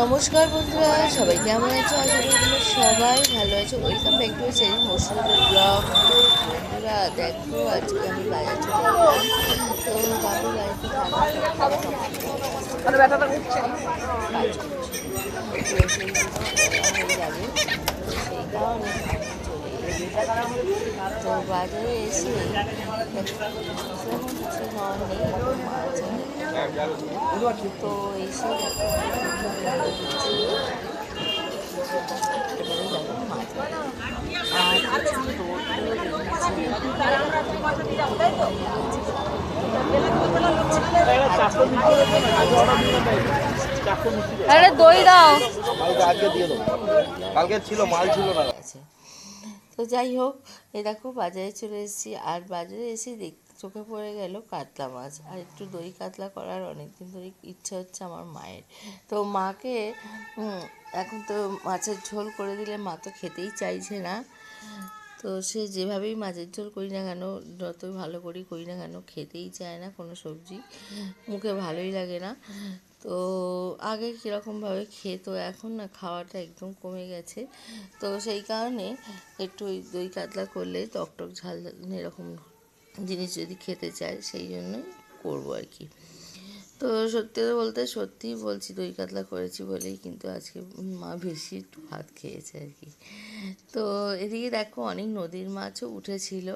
নমস্কার বন্ধুরা সবাই কেমন আছো? আশা করি তোমরা সবাই ভালো আছো। ওয়েলকাম ব্যাক টু সেরি মসুরের ব্লগ বন্ধুরা দেখো আজকে আমি বাজার চলে গেলাম তো বাবু বাড়িতে মানে ব্যথাটা সেই কারণে। তো বাজারে এসে কিছু নেওয়ার নেই। তো এসে আর আরে দই দাও। কালকে আজকে দিয়ে দেবো। কালকে ছিল মাল ছিল না। আছে তো যাই হোক, এই দেখো বাজারে চলে এসেছি। আর বাজারে এসে দেখ, চোখে পড়ে গেল কাতলা মাছ। আর একটু দই কাতলা করার অনেক দিন ধরে ইচ্ছা হচ্ছে আমার মায়ের। তো মাকে এখন তো মাছের ঝোল করে দিলে মা তো খেতেই চাইছে না। তো সে যেভাবেই মাছের ঝোল করি না কেন, যতই ভালো করি করি না কেন, খেতেই চায় না কোনো সবজি। মুখে ভালোই লাগে না। তো আগে কীরকমভাবে খেত, এখন না খাওয়াটা একদম কমে গেছে। তো সেই কারণে একটু ওই দই কাতলা করলে টকটক টক ঝাল এরকম জিনিস যদি খেতে চায়, সেই জন্যই করব আর কি। তো সত্যি বলতে সত্যিই বলছি দই কাতলা করেছি বলেই কিন্তু আজকে মা বেশি একটু ভাত খেয়েছে আর কি। তো এদিকে দেখো অনেক নদীর মাছও উঠেছিল,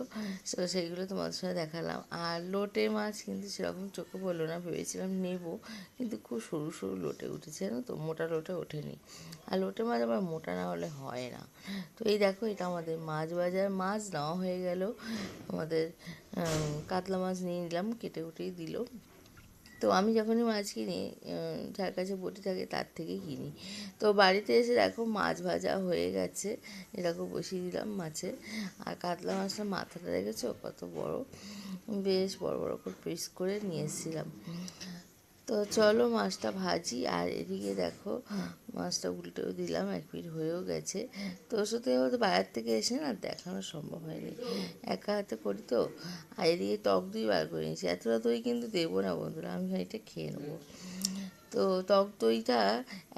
তো সেইগুলো তোমাদের সাথে দেখালাম। আর লোটে মাছ কিন্তু সেরকম চোখে পড়ল না, ভেবেছিলাম নেব, কিন্তু খুব সরু সরু লোটে উঠেছে, জানো তো? মোটা লোটে ওঠেনি। আর লোটে মাছ আবার মোটা না হলে হয় না। তো এই দেখো এটা আমাদের মাছ বাজার। মাছ নেওয়া হয়ে গেল। আমাদের কাতলা মাছ নিয়ে নিলাম, কেটে কুটেই দিল। তো আমি যখনই মাছ কিনি যার কাছে বটি থাকে তার থেকে কিনি। তো বাড়িতে এসে দেখো মাছ ভাজা হয়ে গেছে। এরকম বসিয়ে দিলাম মাছে আর কাতলা মাছটা মাথাটা দেখেছ? কত বড়। বেশ বড় বড় করে পিস করে নিয়ে এসেছিলাম। তো চলো মাছটা ভাজি, আর এদিকে দেখো মাছটা উল্টেও দিলাম, এক পিঠ হয়েও গেছে। তো সত্যি বলতে বাইরে থেকে এসে না দেখানো সম্ভব হয়নি। একা হাতে করি তো, আর এদিকে টক দই বার করে নিয়েছি। এতটা দই কিন্তু দেবো না বন্ধুরা, আমি এটা খেয়ে নেব। তো টক দইটা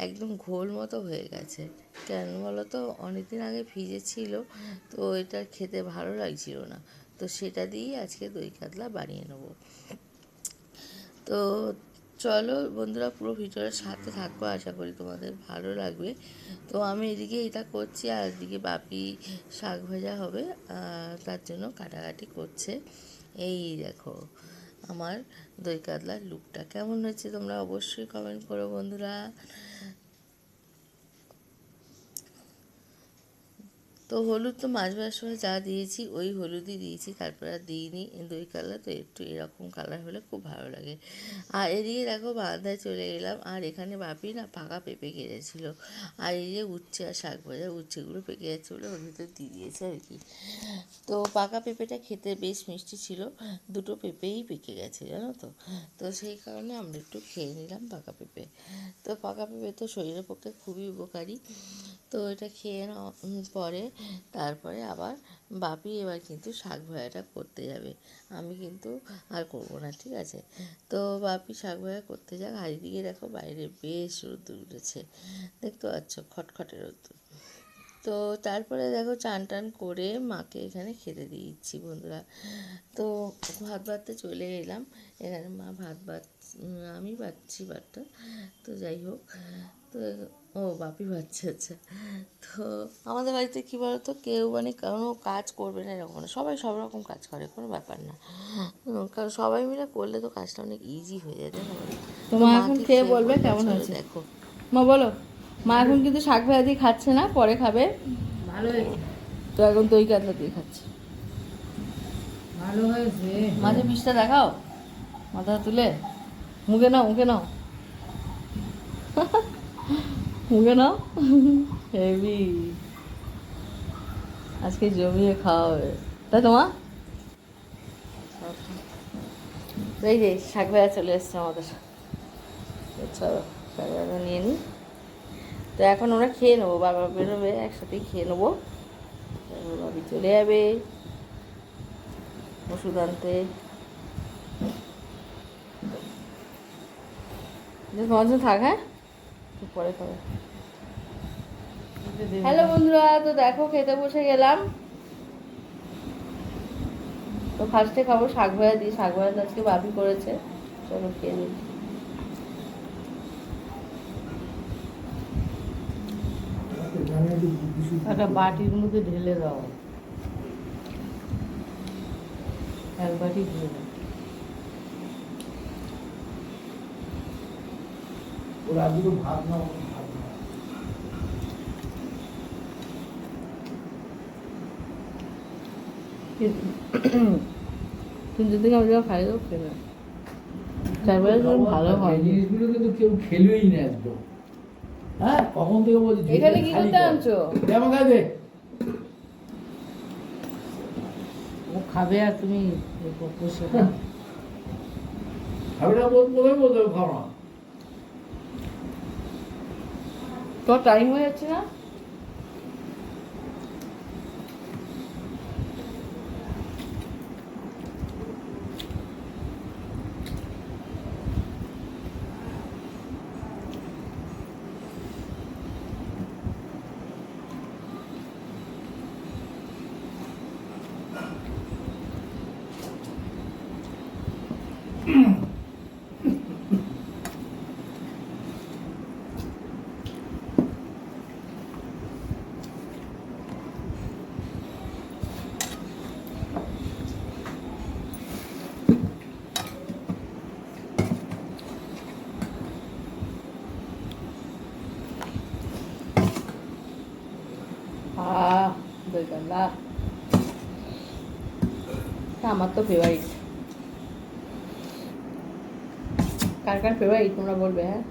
একদম ঘোল মতো হয়ে গেছে। কেন বলো তো, অনেকদিন আগে ভিজে ছিল, তো এটা খেতে ভালো লাগছিল না। তো সেটা দিয়েই আজকে দই কাতলা বানিয়ে নেব। তো চলো বন্ধুরা, পুরো ভিডিওটার সাথে থাকব আশা করি তোমাদের ভালো লাগবে। তো আমি এদিকে এটা করছি, আর এদিকে বাপি শাক ভাজা হবে তার জন্য কাটাকাটি করছে। এই দেখো, আমার দই কাতলার লুকটা কেমন হয়েছে তোমরা অবশ্যই কমেন্ট করো বন্ধুরা। তো হলুদ তো মাছ ভাজার সময় যা দিয়েছি, ওই হলুদই দিয়েছি, তারপর আর দিইনি। দই কালার তো একটু এরকম কালার হলে খুব ভালো লাগে। আর এদিকে দেখো বারান্দায় চলে এলাম আর এখানে বাপি না পাকা পেঁপে কেটেছিল। আর এই যে উচ্ছে আর শাক ভাজা, উচ্ছেগুলো পেকে যাচ্ছে বলে ওর ভিতরে দিয়ে দিয়েছে আর কি। তো পাকা পেঁপেটা খেতে বেশ মিষ্টি ছিল, দুটো পেঁপেই পেকে গেছে জানো তো। তো সেই কারণে আমরা একটু খেয়ে নিলাম পাকা পেঁপে। তো পাকা পেঁপে তো শরীরের পক্ষে খুবই উপকারী। তো এটা খেয়ে পরে। তারপরে আবার বাপি এবার কিন্তু শাক ভাজাটা করতে যাবে। আমি কিন্তু আর করব না, ঠিক আছে? তো বাপি শাক ভাজা করতে যাক। আর এদিকে দেখো বাইরে বেশ রোদ্দুর উঠেছে। দেখতে পাচ্ছ? খটখটে রোদ্দুর। তো তারপরে দেখো চান টান করে মাকে এখানে খেতে দিয়ে দিচ্ছি, বন্ধুরা। তো ভাত ভাততে চলে এলাম। এখানে মা ভাত ভাত আমি পাচ্ছি ভাতটা তো যাই হোক। তো ও বাপি বাচ্চা আচ্ছা। তো আমাদের বাড়িতে কী বলতো কেউ মানে কোনো কাজ করবে না এরকম না। সবাই সব রকম কাজ করে কোনো ব্যাপার না। কারণ সবাই মিলে করলে তো কাজটা অনেক ইজি হয়ে যায় তাই না? তো তোমার এখন খেয়ে বলবে কেমন হয়েছে। দেখো। মা বলো মা এখন কিন্তু শাক ভাজি খাচ্ছে না পরে খাবে। ভালো হয়েছে। তো এখন দই কাতলা দিয়ে খাচ্ছে। ভালো হয়েছে। মাঝে বিষটা দেখাও। মাথা তুলে। মুখে নাও মুখে নাও। মুখে নাও হেভি। আজকে জমিয়ে খাওয়া হবে তাই তোমার এই যে, শাক ভাজা চলে এসছে আমাদের। চলো, শাক ভাজা নিয়ে নিই তো এখন ওরা খেয়ে নেব, বাবা বেরোবে, একসাথেই খেয়ে নেব। বাবি চলে যাবে, ওষুধ আনতে। তোমার জন্য থাক হ্যাঁ? একটু পরে খাবে হ্যালো বন্ধুরা তো দেখো খেতে বসে গেলাম। তো ফার্স্টে খাব শাক ভাজা দিয়ে শাক ভাজা আজকে বাপি করেছে। চলো খেয়ে নিই। একটা বাটির মধ্যে ঢেলে দাও। এক বাটি দিয়ে দাও। ওরা নাও কিন্তু থেকে আমি যখন খেয়ে নেবে। শাক ভালো হয়। জিনিসগুলো কিন্তু কেউ না একদম। হ্যাঁ কখন থেকে বলছি ঝুড়িটা এখানে কি খালি করতে আনছো? দে আমার ও খাবে আর তুমি বসে। খাবে না বলতে খাও না। তোমার টাইম হয়ে যাচ্ছে না? তা আমার তো ফেভারিট কার কার ফেভারিট তোমরা বলবে হ্যাঁ?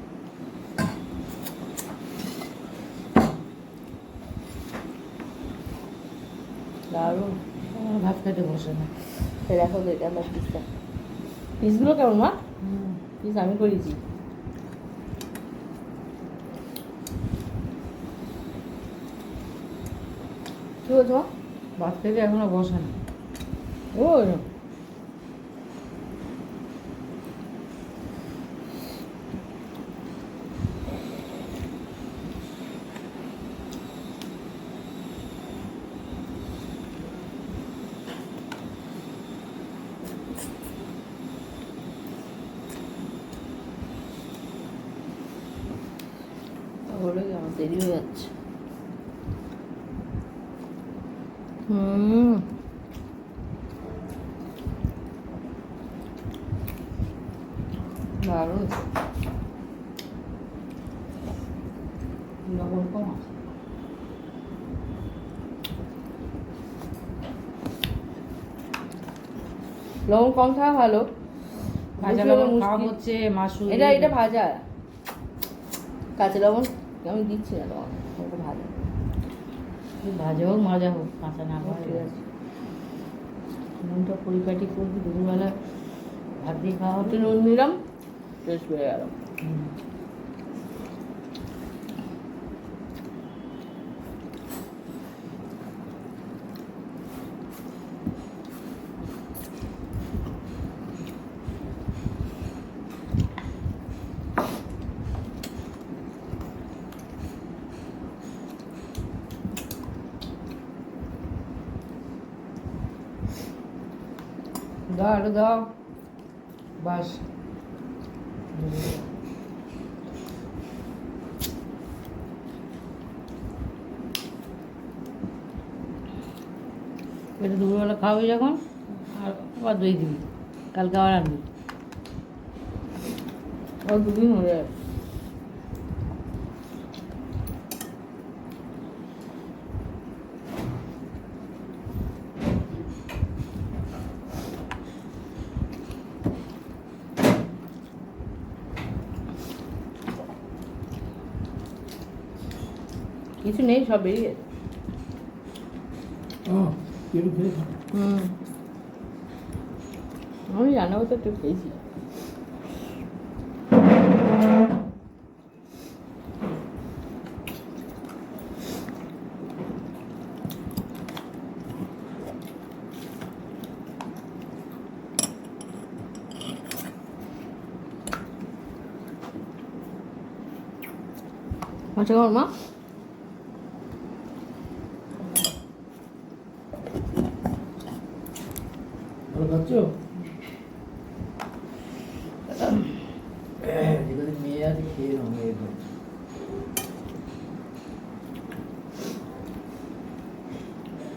দারুণ। আমার ভাত খেতে বসে না। দেখো দই কাতলা পিসটা পিসগুলো কেমন মা? পিস আমি করেছি। কি বলছো? ভাত খেতে এখনও বসে না। ও কি আমার দেরি হয়ে যাচ্ছে। হুম দারুণ লবণ কম আছে লবণ কম থাকা ভালো। ভাজা লবণ খাওয়া হচ্ছে মাসুর। এটা এটা ভাজা। কাঁচা লবণ আমি দিচ্ছি না লবণ ভাজা। ভাজা হোক মাজা হোক কাঁচা না ঠিক আছে। নুনটা পরিপাটি করবি দুপুরবেলা ভাত দিয়ে খাওয়া হতো নুন নিলাম টেস্ট হয়ে গেল। দাও আরও দাও বাস এটা দুপুরবেলা খাওয়াবি যখন আর আবার দই দিবি। কালকে আবার আনবি। ও দুদিন হয়ে যাবে কিছু নেই সব বেরিয়ে। হুম। আমি রান্না করতে একটু খেয়েছি। আচ্ছা কেমন মা ভালো খাচ্ছ যেখানে মেয়ে আছে খেয়ে নাও মেয়ে তো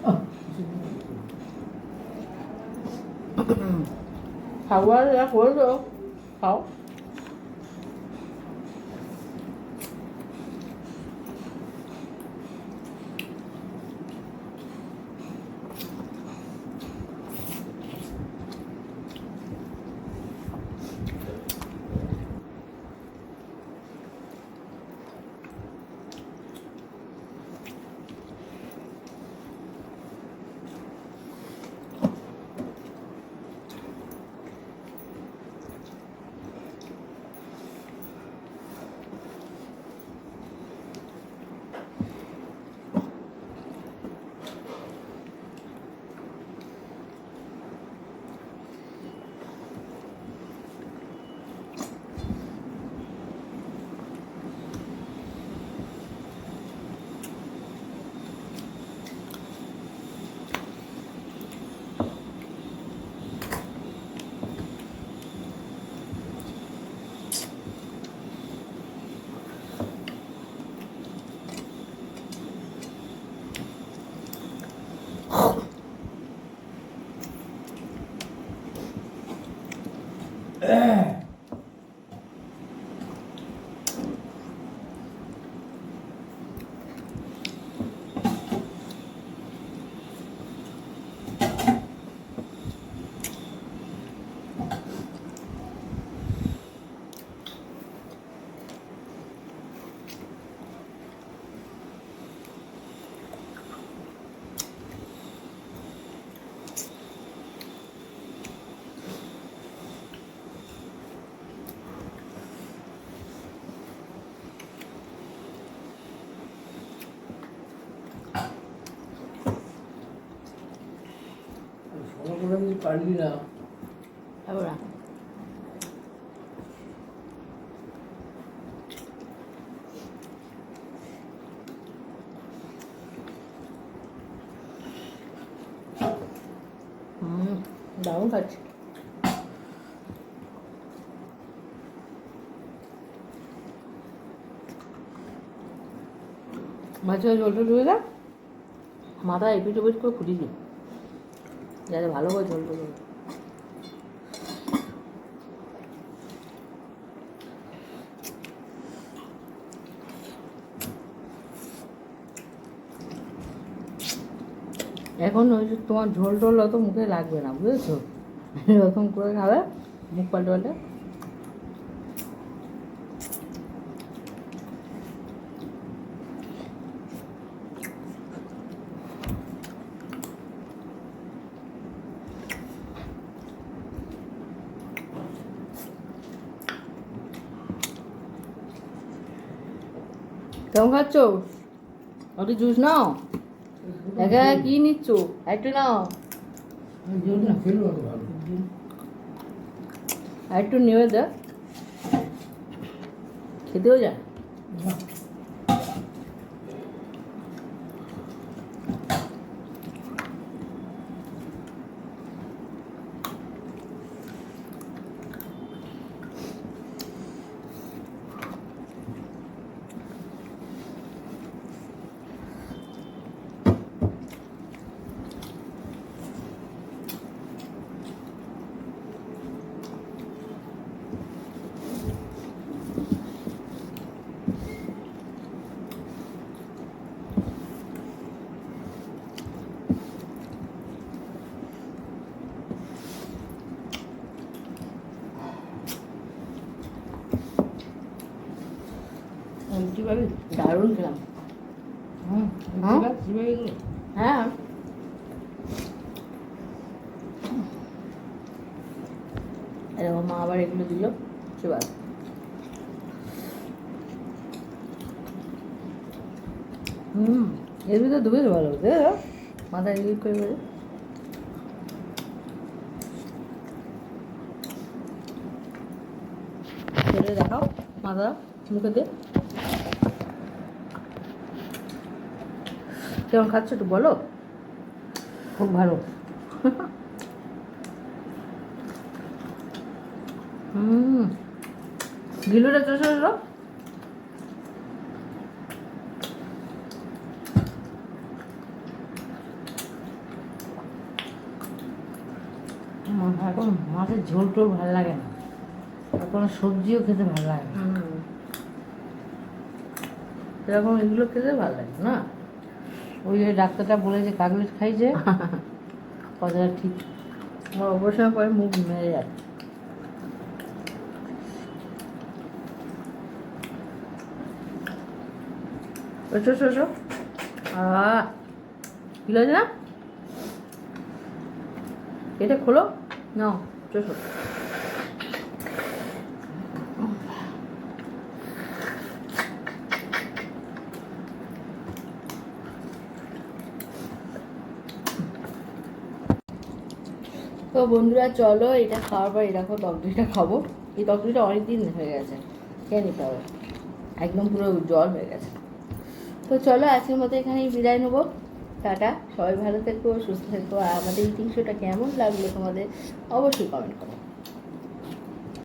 আহ, খাবার যা করেছ খাও সময় করে পারলি না। হুম, দারুণ খাচ্ছি। মাঝে জলটা ঢুকে দাও মাথা এপিট ওপিট করে ফুটিয়ে দিই যাতে ভালো করে ঝোল ঢুকে এখন ওই তোমার ঝোল টোল অত মুখে লাগবে না, বুঝেছ? এরকম করে খাবে, মুখ পাল্টে পাল্টে। কেমন খাচ্ছ? একটু জুস নাও। একা কি নিচ্ছ? একটু নাও। একটু নিয়ে দেখ খেতেও যায় না, দারুণ খেলাম। হ্যাঁ? হ্যাঁ? এরকম মা আবার এগুলো দিল। সেবার হুম এর ভিতরে দুবে ভালো হতো মাথায় ইউজ করে দেখাও মাথা মুখে দিয়ে কেমন খাচ্ছ একটু বলো? খুব ভালো। হুম। গিলুটা চষে এখন মাছের ঝোল টোল ভালো লাগে না। কোনো সবজিও খেতে ভালো লাগে না। এরকম এগুলো খেতে ভালো লাগে না? ওই যে ডাক্তারটা বলে যে কাগজ খাইছে। কথাটা ঠিক। আমার অবসর পরে মুখ মেরে যাচ্ছে। শোষো কি না? এটা খোলো? না চোষো তো বন্ধুরা, চলো এটা খাওয়ার পর এরকম তকদুরিটা খাব। এই তকদুরিটা অনেক দিন হয়ে গেছে, খেয়ে নিতে হবে। একদম পুরো জল হয়ে গেছে। তো চলো, আজকের মতো এখানেই বিদায় নেব। টাটা, সবাই ভালো থেকো, সুস্থ থেকো। আর আমাদের এই শোটা কেমন লাগল তোমাদের অবশ্যই কমেন্ট করো।